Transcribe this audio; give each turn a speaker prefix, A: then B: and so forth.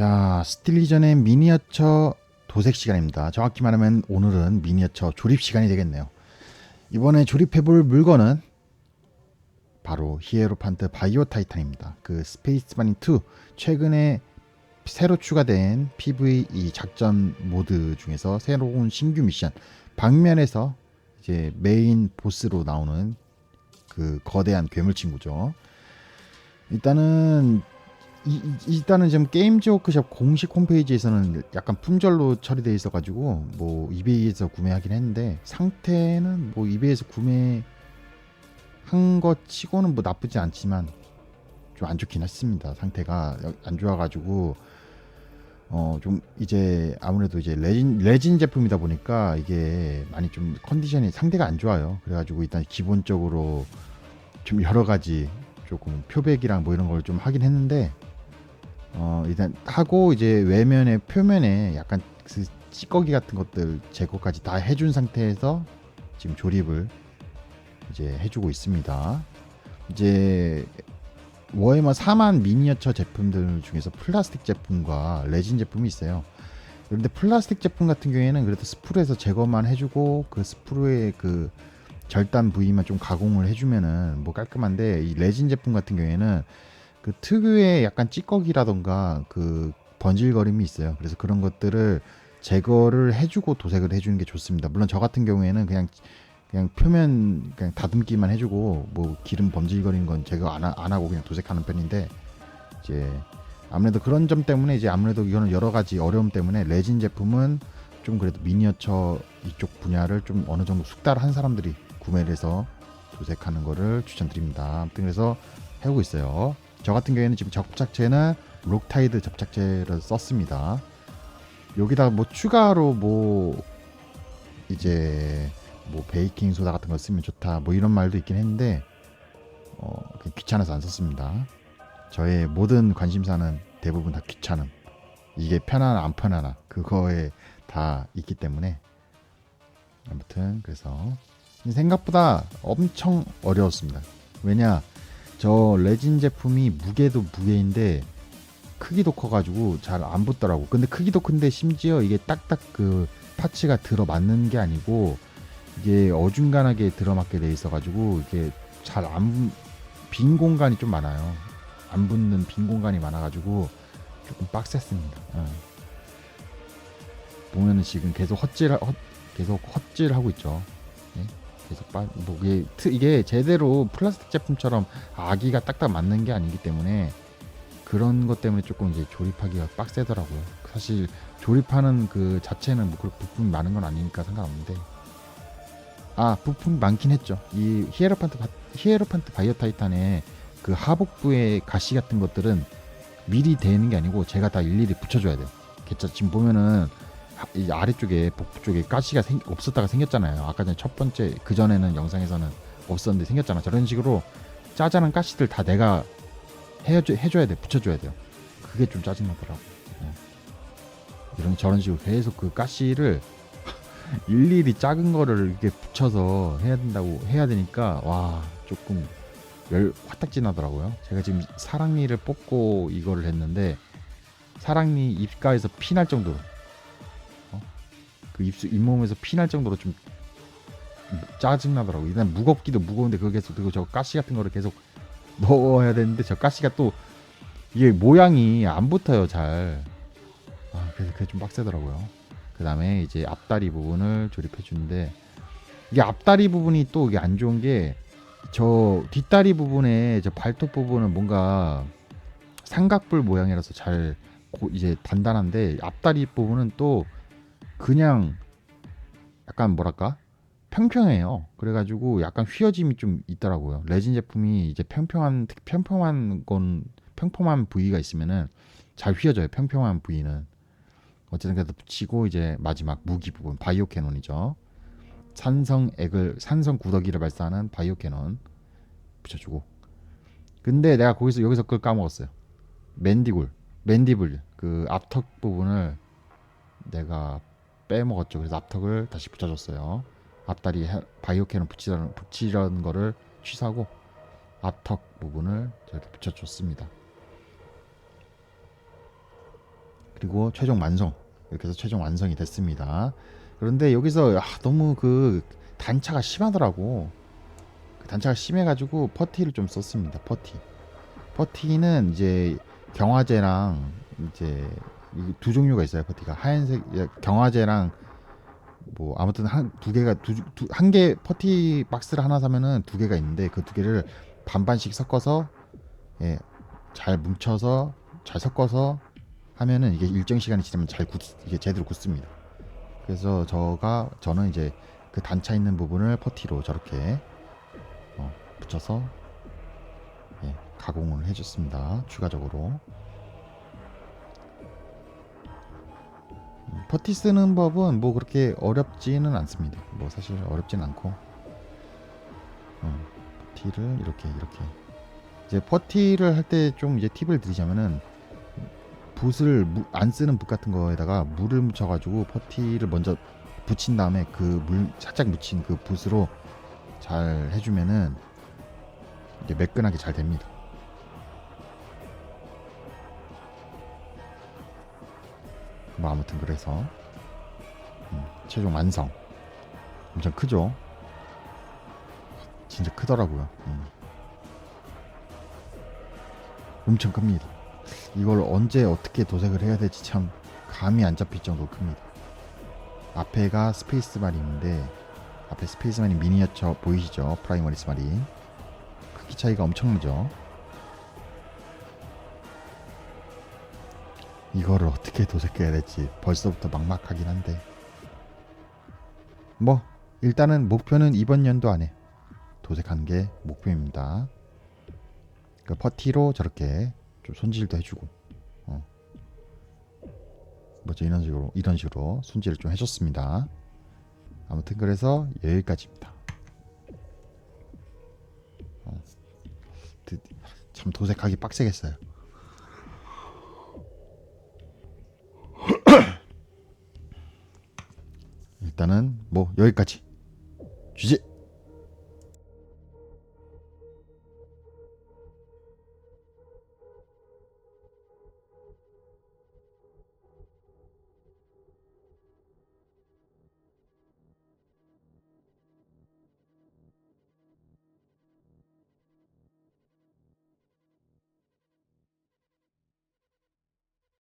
A: 자, 스틸리전의 미니어처 도색 시간입니다. 정확히 말하면 오늘은 미니어처 조립 시간이 되겠네요. 이번에 조립해볼 물건은 바로 히에로판트 바이오 타이탄입니다. 그 스페이스 마린 2 최근에 새로 추가된 PVE 작전 모드 중에서 새로운 신규 미션 방면에서 이제 메인 보스로 나오는 그 거대한 괴물 친구죠. 일단은 이, 이- 일단은 지금 게임즈 워크숍 공식 홈페이지에서는 약간 품절로 처리돼 있어가지고 뭐 이베이에서 구매하긴 했는데 상태는 뭐 이베이에서 구매한 것 치고는 뭐 나쁘지 않지만 좀 안 좋긴 했습니다. 상태가 안 좋아가지고 어 좀 이제 아무래도 이제 레진 레진 제품이다 보니까 이게 많이 좀 컨디션이 상태가 안 좋아요. 그래가지고 일단 기본적으로 좀 여러 가지 조금 표백이랑 뭐 이런 걸 좀 하긴 했는데 어 일단 하고 이제 외면에 표면에 약간 그 찌꺼기 같은 것들 제거까지 다 해준 상태에서 지금 조립을 이제 해주고 있습니다. 이제 워해머 4만 미니어처 제품들 중에서 플라스틱 제품과 레진 제품이 있어요. 그런데 플라스틱 제품 같은 경우에는 그래도 스프레에서 제거만 해주고 그 스프레의 그 절단 부위만 좀 가공을 해주면은 뭐 깔끔한데 이 레진 제품 같은 경우에는 그 특유의 약간 찌꺼기라던가 그 번질거림이 있어요. 그래서 그런 것들을 제거를 해주고 도색을 해주는 게 좋습니다. 물론 저 같은 경우에는 그냥 그냥 표면 그냥 다듬기만 해주고 뭐 기름 번질거리는 건 제거 안, 하, 안 하고 그냥 도색하는 편인데 이제 아무래도 그런 점 때문에 이제 아무래도 이거는 여러 가지 어려움 때문에 레진 제품은 좀 그래도 미니어처 이쪽 분야를 좀 어느 정도 숙달한 사람들이 구매를 해서 도색하는 거를 추천드립니다. 아무튼 그래서 해오고 있어요. 저 같은 경우에는 지금 접착제는 록타이드 접착제를 썼습니다. 여기다 뭐 추가로 뭐 이제 뭐 베이킹 소다 같은 거 쓰면 좋다 뭐 이런 말도 있긴 했는데 어 그냥 귀찮아서 안 썼습니다. 저의 모든 관심사는 대부분 다 귀찮음. 이게 편하나 안 편하나 그거에 다 있기 때문에 아무튼 그래서 생각보다 엄청 어려웠습니다. 왜냐 저 레진 제품이 무게도 무게인데 크기도 커가지고 잘 안 붙더라고. 근데 크기도 큰데 심지어 이게 딱딱 그 파츠가 들어맞는 게 아니고 이게 어중간하게 들어맞게 돼 있어가지고 이게 잘 안 빈 공간이 좀 많아요. 안 붙는 빈 공간이 많아가지고 조금 빡셌습니다. 어. 보면은 지금 계속 헛질 헛, 계속 헛질 하고 있죠. 예? 계속 빠, 뭐 이게 트- 이게 제대로 플라스틱 제품처럼 아기가 딱딱 맞는 게 아니기 때문에 그런 것 때문에 조금 이제 조립하기가 빡세더라고요. 사실 조립하는 그 자체는 뭐 그렇게 부품이 많은 건 아니니까 상관없는데 아 부품이 많긴 했죠. 이 히에로판트 바, 히에로판트 바이오 타이탄의 그 하복부의 가시 같은 것들은 미리 되는 게 아니고 제가 다 일일이 붙여줘야 돼요. 개짜 지금 보면은 하- 이 아래쪽에 복부 쪽에 가시가 생, 없었다가 생겼잖아요. 아까 전에 첫 번째 그 전에는 영상에서는 없었는데 생겼잖아. 저런 식으로 짜잘한 가시들 다 내가 해줘, 해줘야 돼, 붙여줘야 돼요. 그게 좀 짜증나더라고. 예. 이런 저런 식으로 계속 그 가시를 일일이 작은 거를 이렇게 붙여서 해야 된다고 해야 되니까 와 조금 열 화딱지 나더라고요. 제가 지금 사랑니를 뽑고 이거를 했는데 사랑니 입가에서 피 날 정도로 어? 그 입수 잇몸에서 피 날 정도로 좀 짜증 나더라고. 일단 무겁기도 무거운데 그거 계속 그리고 저 가시 같은 거를 계속 넣어야 되는데 저 가시가 또 이게 모양이 안 붙어요 잘. 아 그래서 그게 좀 빡세더라고요. 그 다음에 이제 앞다리 부분을 조립해 주는데 이게 앞다리 부분이 또 이게 안 좋은 게 저 뒷다리 부분에 저 발톱 부분은 뭔가 삼각뿔 모양이라서 잘 고- 이제 단단한데 앞다리 부분은 또 그냥 약간 뭐랄까 평평해요. 그래가지고 약간 휘어짐이 좀 있더라고요. 레진 제품이 이제 평평한 평평한 건 평평한 부위가 있으면은 잘 휘어져요. 평평한 부위는 어쨌든 그래도 붙이고 이제 마지막 무기 부분 바이오 캐논이죠. 산성 액을 산성 구더기를 발사하는 바이오 캐논 붙여주고. 근데 내가 거기서 여기서 그걸 까먹었어요. 맨디굴, 맨디블 그 앞턱 부분을 내가 빼먹었죠. 그래서 앞턱을 다시 붙여줬어요. 앞다리 해- 바이오 캐논 붙이려는, 붙이려는 거를 취소하고 앞턱 부분을 저렇게 붙여줬습니다. 그리고 최종 완성 이렇게 해서 최종 완성이 됐습니다. 그런데 여기서 아, 너무 그 단차가 심하더라고. 그 단차가 심해가지고 퍼티를 좀 썼습니다. 퍼티. 퍼티는 이제 경화제랑 이제 이 두 종류가 있어요. 퍼티가 하얀색 예, 경화제랑 뭐 아무튼 한 두 개가 한 개 퍼티 박스를 하나 사면은 두 개가 있는데 그 두 개를 반반씩 섞어서 예, 잘 뭉쳐서 잘 섞어서 하면은 이게 일정 시간이 지나면 잘 굳, 이게 제대로 굳습니다. 그래서 저가 저는 이제 그 단차 있는 부분을 퍼티로 저렇게 어, 붙여서 예, 가공을 해줬습니다. 추가적으로 퍼티 쓰는 법은 뭐 그렇게 어렵지는 않습니다. 뭐 사실 어렵진 않고 어, 퍼티를 이렇게 이렇게 이제 퍼티를 할 때 좀 이제 팁을 드리자면은 붓을 무- 안 쓰는 붓 같은 거에다가 물을 묻혀가지고 퍼티를 먼저 붙인 다음에 그 물 살짝 묻힌 그 붓으로 잘 해주면은 이게 매끈하게 잘 됩니다. 뭐 아무튼 그래서 음, 최종 완성 엄청 크죠? 진짜 크더라고요. 음. 엄청 큽니다. 이걸 언제 어떻게 도색을 해야 될지 참 감이 안 잡힐 정도로 큽니다. 앞에가 스페이스 마린인데 앞에 스페이스 마린 미니어처 보이시죠? 프라이머리 스 마린 크기 차이가 엄청나죠? 이거를 어떻게 도색해야 될지 벌써부터 막막하긴 한데 뭐 일단은 목표는 이번 연도 안에 도색하는 게 목표입니다. 그 퍼티로 저렇게 좀 손질도 해주고 어. 뭐죠 이런 식으로 이런 식으로 손질을 좀 해줬습니다. 아무튼 그래서 여기까지입니다. 어. 드- 참 도색하기 빡세겠어요. 일단은 뭐 여기까지 주지.